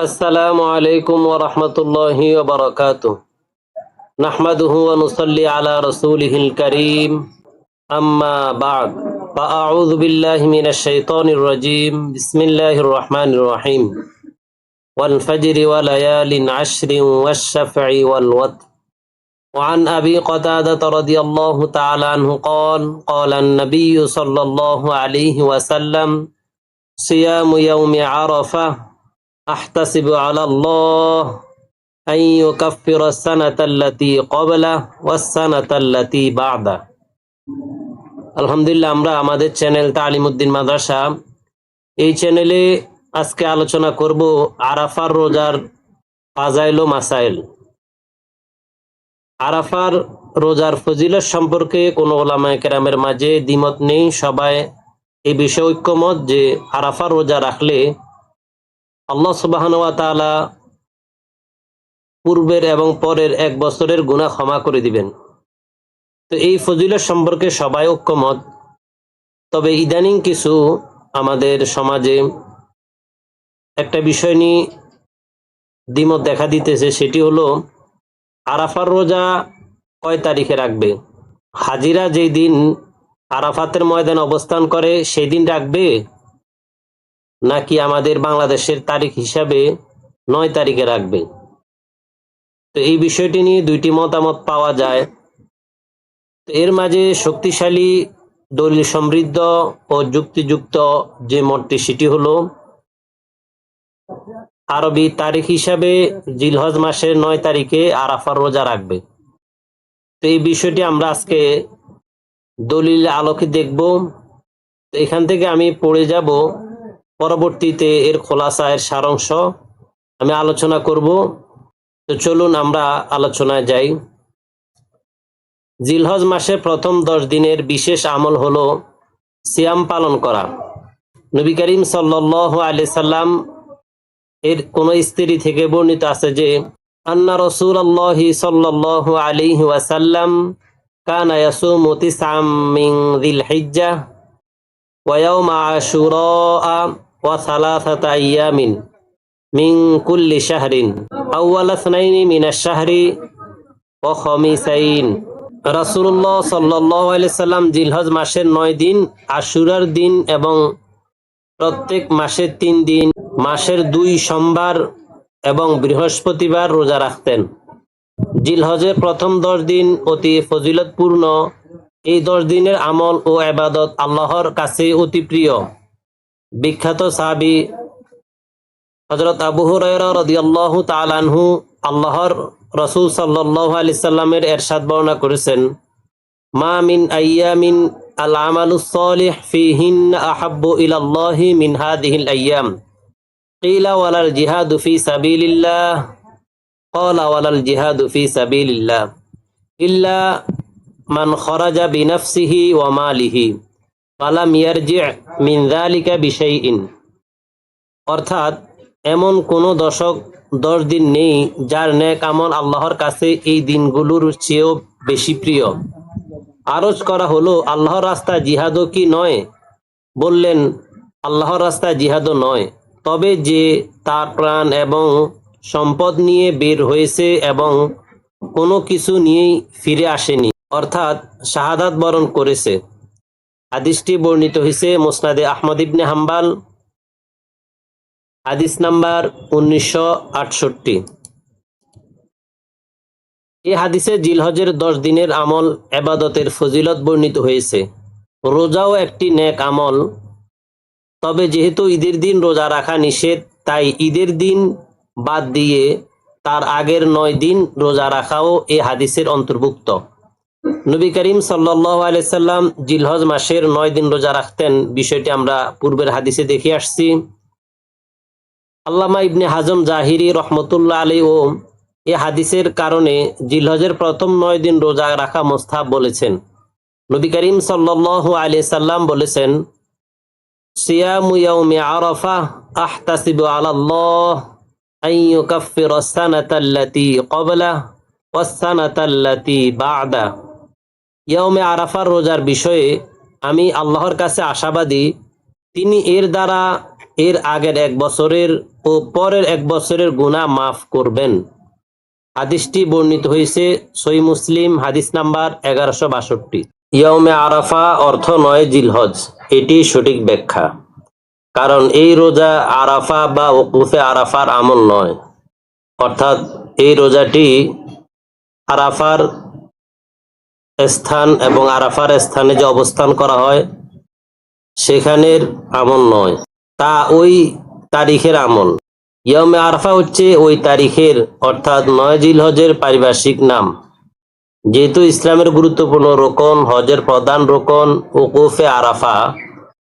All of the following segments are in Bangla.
السلام عليكم ورحمة الله وبركاته. نحمده ونصلي على رسوله الكريم. أما بعد فأعوذ بالله من الشيطان الرجيم. بسم الله الرحمن الرحيم. والفجر وليال عشر والشفع والوتر. وعن أبي قتادة رضي الله تعالى عنه قال قال النبي صلى الله عليه وسلم صيام يوم عرفة أحتسب على الله أن يكفر السنة التي قبله والسنة التي بعده আলহামদুলিল্লাহ আমরা আমাদের চ্যানেল তালিমুদ্দিন মাদ্রাসা এই চ্যানেলে আজকে আলোচনা করব আরাফার রোজার ফাজাইল ও মাসাইল আরাফার রোজার ফজিলত সম্পর্কে কোনো ওলামায় কেরামের মাঝে দ্বিমত নেই সবাই এই বিষয়ে ঐক্যমত যে আরাফার রোজা রাখলে আল্লাহ সুবাহান তাআলা পূর্বের এবং পরের এক বছরের গুণা ক্ষমা করে দিবেন। তো এই ফজিলত সম্পর্কে সবাই ঐক্যমত। তবে ইদানিং কিছু আমাদের সমাজে একটা বিষয় নিয়ে দ্বিমত দেখা দিতেছে, সেটি হলো আরাফার রোজা কয় তারিখে রাখবে? হাজিরা যেই দিন আরাফাতের ময়দান অবস্থান করে, সেই দিন রাখবে? নাকি আমাদের বাংলাদেশের তারিখ হিসাবে নয় তারিখে রাখবে? তো এই বিষয়টি নিয়ে দুইটি মতামত পাওয়া যায়। তো এর মাঝে শক্তিশালী, দলিল সমৃদ্ধ ও যুক্তিযুক্ত যে মতটি সেটি হলো, আরবি তারিখ হিসাবে জিলহজ মাসের নয় তারিখে আরাফার রোজা রাখবে। তো এই বিষয়টি আমরা আজকে দলিল আলোকে দেখব। এখান থেকে আমি পড়ে যাব পরবর্তীতে এর খোলাসা এর সারাংশ আমি আলোচনা করব। তো চলুন আমরা আলোচনায় যাই। জিলহজ মাসের প্রথম দশ দিনের বিশেষ আমল হলো সিয়াম পালন করা। নবী করিম সাল্লাহ আলি সাল্লাম এর কোন স্ত্রী থেকে বর্ণিত আছে যে, আন্না রসুল আল্লাহি সাল্লাহ আলিহি ওয়াসাল্লাম কানা ইয়াসুমু তিসআম মিন যিল হিজ্জাহ আশুরা জিলহজ মাসের নয় দিন, আশুরার দিন এবং প্রত্যেক মাসের তিন দিন, মাসের দুই সোমবার এবং বৃহস্পতিবার রোজা রাখতেন। জিলহজের প্রথম দশ দিন অতি ফজিলতপূর্ণ। এই দশ দিনের আমল ও আবাদত আল্লাহর কাছে অতি প্রিয়। বিখ্যাত সাহাবি হজরত আবু হুরাহ তালানহু আল্লাহর রসুল সাল্লাহ আলি সাল্লামের এরশাদ বর্ণনা করেছেন, মা মিন আইয়ামিন আল আমালু সলিহ ফিহিন আইয়াম। কিলা ওয়ালাল জিহাদু ফি সাবিলিল্লাহ। ক্বালা ওয়ালাল জিহাদু সাবিলিল্লাহ। ইল্লা মান খরাজা বিনাফসিহি ওয়া মালিহি। পালাম ইয়ারজি মিনজালিকা বিষয় ইন অর্থাৎ, এমন কোন দশক, দশ দিন নেই যার ন্যাক আমল আল্লাহর কাছে এই দিনগুলোর চেয়েও বেশি প্রিয়। আরজ করা হলো, আল্লাহর রাস্তা জিহাদও কি নয়? বললেন, আল্লাহর রাস্তা জিহাদও নয়। তবে যে তার প্রাণ এবং সম্পদ নিয়ে বের হয়েছে এবং কোনো কিছু নিয়েই ফিরে আসেনি। অর্থাৎ, শাহাদাত বরণ করেছে। হাদিসটি বর্ণিত হয়েছে মোসনাদে আহমদ ইবনে হাম্বাল, হাদিস নাম্বার উনিশশো আটষট্টি। হাদিসে জিলহজের দশ দিনের আমল এবাদতের ফজিলত বর্ণিত হয়েছে। রোজাও একটি নেক আমল। তবে যেহেতু ঈদের দিন রোজা রাখা নিষেধ, তাই ঈদের দিন বাদ দিয়ে তার আগের নয় দিন রোজা রাখাও এ হাদিসের অন্তর্ভুক্ত। নবী করিম সাল্লাম জিলহজ মাসের নয় দিন রোজা রাখতেন। বিষয়টি আমরা পূর্বের হাদিসে দেখে আসছি। আল্লামা ইবনে হাজম জাহিরি রহমতুল্লাহ আলী ও এ হাদিসের কারণে জিলহজের প্রথম নয় দিন রোজা রাখা মোস্তাব বলেছেন। নবী করিম সাল্লাহ আলি সাল্লাম বলেছেন, সিয়ামু ইয়াউমি আরাফা ইয়াউমে আরাফার রোজার বিষয়ে আমি আল্লাহর কাছে আশাবাদী, তিনি এর দ্বারা এর আগের এক বছরের ও পরের এক বছরের গুনাহ মাফ করবেন। হাদিসটি বর্ণিত হয়েছে সই মুসলিম, হাদিস নাম্বার এগারোশো বাষট্টি। ইয়মে আরাফা অর্থ নয় জিলহজ, এটি সঠিক ব্যাখ্যা। কারণ এই রোজা আরাফা বা ওকুফে আরাফার আমল নয়। অর্থাৎ এই রোজাটি আরাফার স্থান এবং আরাফার স্থানে যে অবস্থান করা হয়, সেখানের আমল নয়। তা ওই তারিখের আমল। ইয়মে আরফা হচ্ছে ওই তারিখের, অর্থাৎ নয় জিলহজের পারিভাষিক নাম। যেহেতু ইসলামের গুরুত্বপূর্ণ রোকন, হজের প্রধান রোকন ওকুফে আরাফা,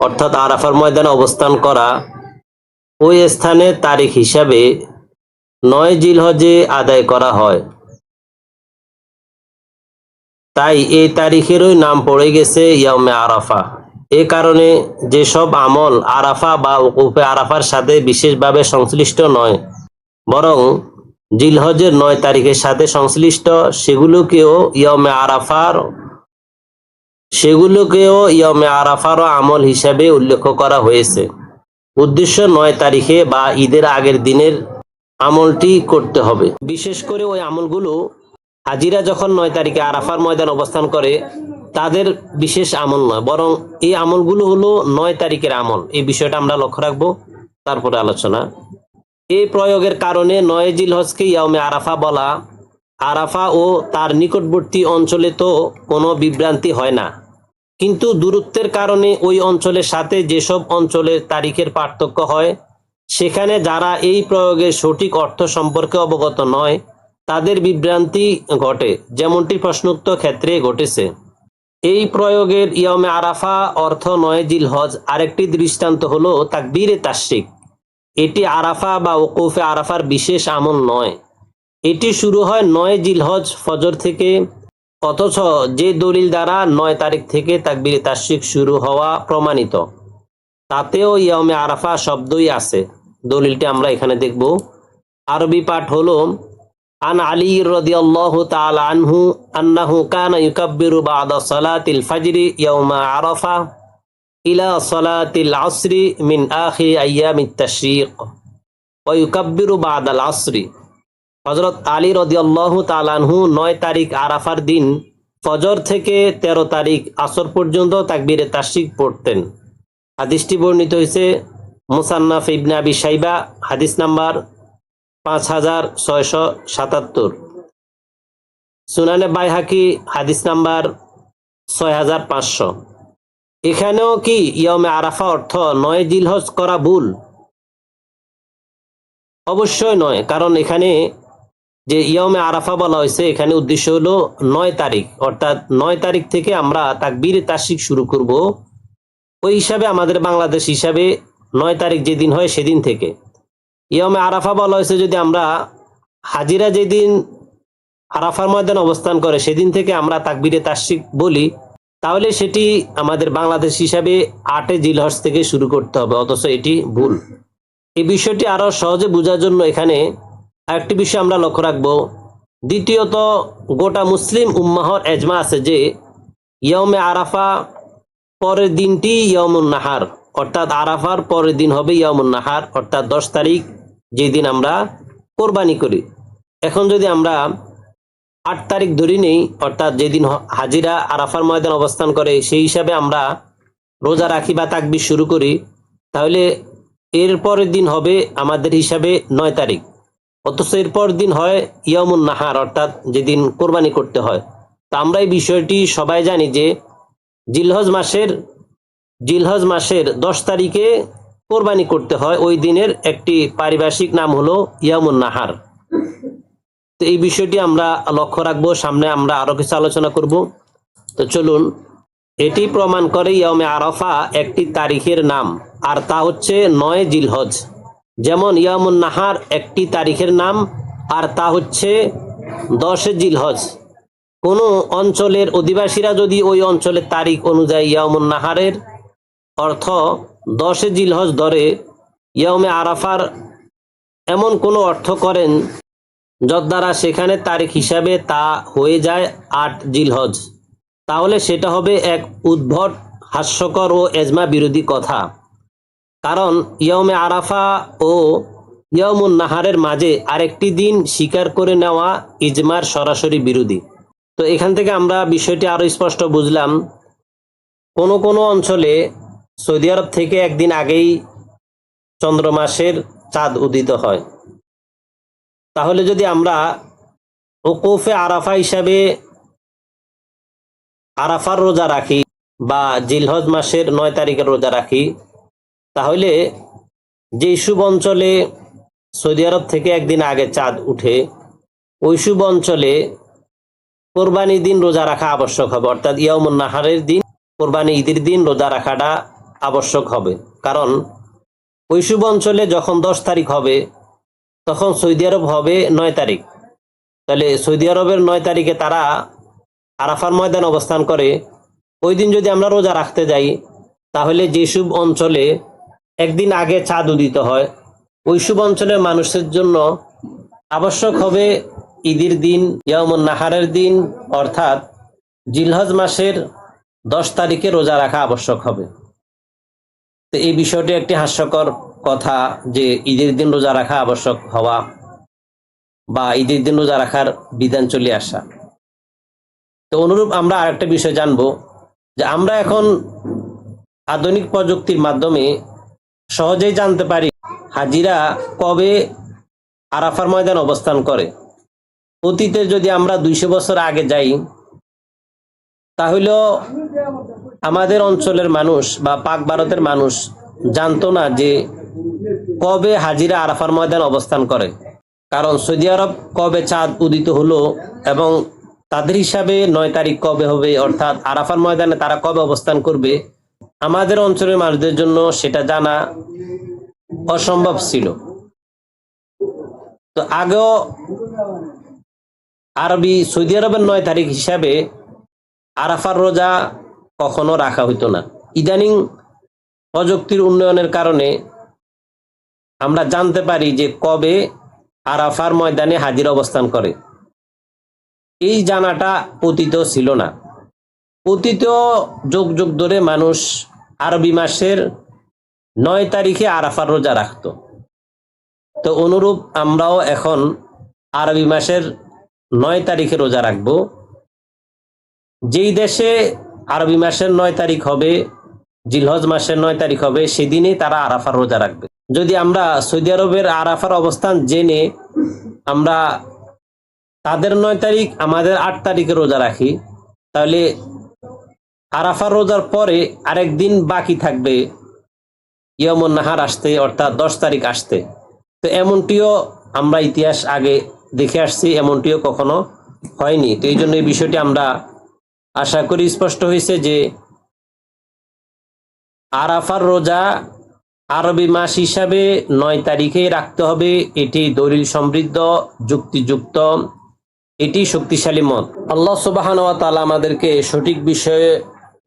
অর্থাৎ আরাফার ময়দানে অবস্থান করা, ওই স্থানে তারিখ হিসাবে নয় জিলহজে আদায় করা হয়। তাই এই তারিখেরই নাম পড়ে গেছে ইয়মে আরাফা। এ কারণে যেসব আমল আরাফা বা উকুফে আরাফার সাথে বিশেষভাবে সংশ্লিষ্ট নয়, বরং জিলহজের নয় তারিখের সাথে সংশ্লিষ্ট, সেগুলোকেও ইয়মে আরাফার, সেগুলোকেও ইয়মে আরাফারও আমল হিসাবে উল্লেখ করা হয়েছে। উদ্দেশ্য নয় তারিখে বা ঈদের আগের দিনের আমলটি করতে হবে। বিশেষ করে ওই আমলগুলো হাজিরা যখন নয় তারিখে আরাফার ময়দান অবস্থান করে, তাদের বিশেষ আমল নয়, বরং এই আমলগুলো হলো নয় তারিখের আমল। এই বিষয়টা আমরা লক্ষ্য রাখব, তারপরে আলোচনা। এই প্রয়োগের কারণে নয় জিল হজকে ইয়ামে আরাফা বলা, আরাফা ও তার নিকটবর্তী অঞ্চলে তো কোনো বিভ্রান্তি হয় না। কিন্তু দূরত্বের কারণে ওই অঞ্চলের সাথে যেসব অঞ্চলের তারিখের পার্থক্য হয়, সেখানে যারা এই প্রয়োগের সঠিক অর্থ সম্পর্কে অবগত নয় তাদের বিভ্রান্তি ঘটে, যেমনটি প্রশ্নোক্ত ক্ষেত্রে ঘটেছে। এই প্রয়োগের ইয়মে আরাফা অর্থ নয় জিল হজ আরেকটি দৃষ্টান্ত হলো তাকবীরে তাশ্রিক। এটি আরাফা বা ওকুফে আরাফার বিশেষ আমল নয়। এটি শুরু হয় নয় জিলহজ ফজর থেকে, অথচ যে দলিল দ্বারা নয় তারিখ থেকে তাকবীরে তাশ্রিক শুরু হওয়া প্রমাণিত। তাতেও ইয়মে আরাফা শব্দই আছে। দলিলটি আমরা এখানে দেখব। আরবি পাঠ হলো আন আলী রদিয়াল্লাহু তাআলা আনহু আন্নাহু কানা ইউকাব্বিরু বাদা সালাতিল ফাজরি ইয়াউমা আরাফা ইলা সালাতিল আসরি মিন আখিরি আইয়ামিত তাশরীক ওয়া ইউকাব্বিরু বাদাল আসরি হযরত আলী রদিয়াল্লাহু তাআলা আনহু 9 তারিখ আরাফার দিন ফজর থেকে 13 তারিখ আসর পর্যন্ত তাকবীরে তাশরীক পড়তেন। হাদিসটি বর্ণিত হয়েছে মুসান্নাফ ইবনে আবি শাইবা, হাদিস নাম্বার পাঁচ হাজার ছয়শো সাতাত্তর। সুনানে বাইহাকি, হাদিস নাম্বার ছয় হাজার পাঁচশো। এখানেও কি ইয়মে আরাফা অর্থ নয় জিলহজ করা ভুল? অবশ্যই নয়, কারণ এখানে যে ইয়মে আরাফা বলা হয়েছে, এখানে উদ্দেশ্য হলো নয় তারিখ। অর্থাৎ নয় তারিখ থেকে আমরা তাকবীর তাসিক শুরু করব। ওই হিসাবে আমাদের বাংলাদেশ হিসাবে নয় তারিখ যেদিন হয় সেদিন থেকে। ইয়মে আরাফা বলা হয়েছে যদি আমরা হাজিরা যেদিন আরাফার ময়দান অবস্থান করে, সেদিন থেকে আমরা তাকবিরে তাসিক বলি, তাহলে সেটি আমাদের বাংলাদেশ হিসাবে আটে জিলহস থেকে শুরু করতে হবে, অথচ এটি ভুল। এই বিষয়টি আরও সহজে বোঝার জন্য এখানে আরেকটি বিষয় আমরা লক্ষ্য রাখব। দ্বিতীয়ত, গোটা মুসলিম উম্মাহর এজমা আছে যে, ইয়মে আরাফা পরের দিনটি ইয়মুন নাহার, অর্থাৎ আরাফার পরের দিন হবে ইয়মুন নাহার, অর্থাৎ দশ তারিখ যেদিন আমরা কোরবানি করি। এখন যদি আমরা আট তারিখ ধরি নেই, অর্থাৎ যেদিন হাজিরা আরাফার ময়দান অবস্থান করে, সেই হিসাবে আমরা রোজা রাখি বা তাকবি শুরু করি, তাহলে এর পরের দিন হবে আমাদের হিসাবে নয় তারিখ। অথচ এর পর দিন হয় ইয়মুন নাহার, অর্থাৎ যেদিন কোরবানি করতে হয়। তা আমরা এই বিষয়টি সবাই জানি যে জিলহজ মাসের জিলহজ মাসের দশ তারিখে কোরবানি করতে হয়, ওই দিনের একটি পারিভাষিক নাম হলো ইয়ামুন নাহার। তো এই বিষয়টি আমরা লক্ষ্য রাখব, সামনে আমরা আরও কিছু আলোচনা করব। তো চলুন, এটি প্রমাণ করে ইয়মে আরফা একটি তারিখের নাম, আর তা হচ্ছে নয় জিলহজ। যেমন ইয়ামুন নাহার একটি তারিখের নাম, আর তা হচ্ছে দশে জিলহজ। কোনো অঞ্চলের অধিবাসীরা যদি ওই অঞ্চলের তারিখ অনুযায়ী ইয়ামুন নাহারের অর্থ দশে জিলহজ ধরে ইয়মে আরাফার এমন কোনো অর্থ করেন যদ দ্বারা সেখানে তারিখ হিসাবে তা হয়ে যায় আট জিলহজ। তাহলে সেটা হবে এক উদ্ভট, হাস্যকর ও এজমা বিরোধী কথা। কারণ ইয়মে আরাফা ও ইয়মুন নাহারের মাঝে আরেকটি দিন স্বীকার করে নেওয়া ইজমার সরাসরি বিরোধী। তো এখান থেকে আমরা বিষয়টি আরও স্পষ্ট বুঝলাম। কোনো কোনো অঞ্চলে সৌদি আরব থেকে একদিন আগেই চন্দ্র মাসের চাঁদ উদিত হয়। তাহলে যদি আমরা ওকুফে আরাফা হিসাবে আরাফার রোজা রাখি বা জিলহজ মাসের নয় তারিখের রোজা রাখি, তাহলে যে শুভ অঞ্চলে সৌদি আরব থেকে একদিন আগে চাঁদ উঠে, ওই শুভ অঞ্চলে কোরবানি দিন রোজা রাখা আবশ্যক হবে। অর্থাৎ ইয়ামুন নাহারের দিন, কোরবানি ঈদের দিন রোজা রাখাটা আবশ্যক হবে। কারণ ওই শুভ অঞ্চলে যখন দশ তারিখ হবে, তখন সৌদি আরব হবে নয় তারিখ। তাহলে সৌদি আরবের নয় তারিখে তারা আরাফার ময়দান অবস্থান করে। ওই দিন যদি আমরা রোজা রাখতে যাই, তাহলে যেসব অঞ্চলে একদিন আগে চাঁদ উদিত হয়। ওইসব অঞ্চলের মানুষের জন্য আবশ্যক হবে ঈদের দিন ইয়ামুন নাহারের দিন, অর্থাৎ জিলহজ মাসের দশ তারিখে রোজা রাখা আবশ্যক হবে। তো এই বিষয়টি একটি হাস্যকর কথা যে ঈদের দিন রোজা রাখা আবশ্যক হওয়া বা ঈদের দিন রোজা রাখার বিধান চলে আসা। তো অনুরূপ আমরা আরেকটা বিষয় জানব যে আমরা এখন আধুনিক প্রযুক্তির মাধ্যমে সহজেই জানতে পারি হাজিরা কবে আরাফার ময়দান অবস্থান করে। অতীতে যদি আমরা দুইশো বছর আগে যাই, তাহলেও আমাদের অঞ্চলের মানুষ বা পাক ভারতের মানুষ জানতো না যে কবে হাজিরা আরাফার ময়দান অবস্থান করে। কারণ সৌদি আরব কবে চাঁদ উদিত হলো এবং তাদের হিসাবে নয় তারিখ কবে হবে, অর্থাৎ আরাফার ময়দানে তারা কবে অবস্থান করবে, আমাদের অঞ্চলের মানুষদের জন্য সেটা জানা অসম্ভব ছিল। তো আগেও আরবি সৌদি আরবের নয় তারিখ হিসাবে আরাফার রোজা কখনো রাখা হইতো না। ইদানিং প্রযুক্তির উন্নয়নের কারণে আমরা জানতে পারি যে কবে আরাফার ময়দানে হাজির অবস্থান করে। এই জানাটা পতিত ছিল না। অতীত যুগ যুগ ধরে মানুষ আরবি মাসের নয় তারিখে আরাফার রোজা রাখত। তো অনুরূপ আমরাও এখন আরবি মাসের নয় তারিখে রোজা রাখব। যেই দেশে আরবি মাসের নয় তারিখ হবে, জিলহজ মাসের নয় তারিখ হবে, সেদিনই তারা আরাফার রোজা রাখবে। যদি আমরা সৌদি আরবের আরাফার অবস্থান জেনে আমরা তাদের নয় তারিখ, আমাদের আট তারিখে রোজা রাখি, তাহলে আরাফার রোজার পরে আরেক দিন বাকি থাকবে ইয়মন নাহার আসতে, অর্থাৎ দশ তারিখ আসতে। তো এমনটিও আমরা ইতিহাস আগে দেখে আসছি, এমনটিও কখনো হয়নি। তো এই জন্য এই বিষয়টি আমরা আশা করি স্পষ্ট হয়েছে যে আরাফার রোজা আরবি মাস হিসাবে নয় তারিখে রাখতে হবে। এটি দলিল সমৃদ্ধ, যুক্তিযুক্ত, এটি শক্তিশালী মত। আল্লাহ সুবাহান তালা আমাদেরকে সঠিক বিষয়ে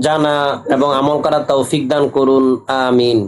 জানা এবং আমল করার তৌফিক দান করুন। আমিন।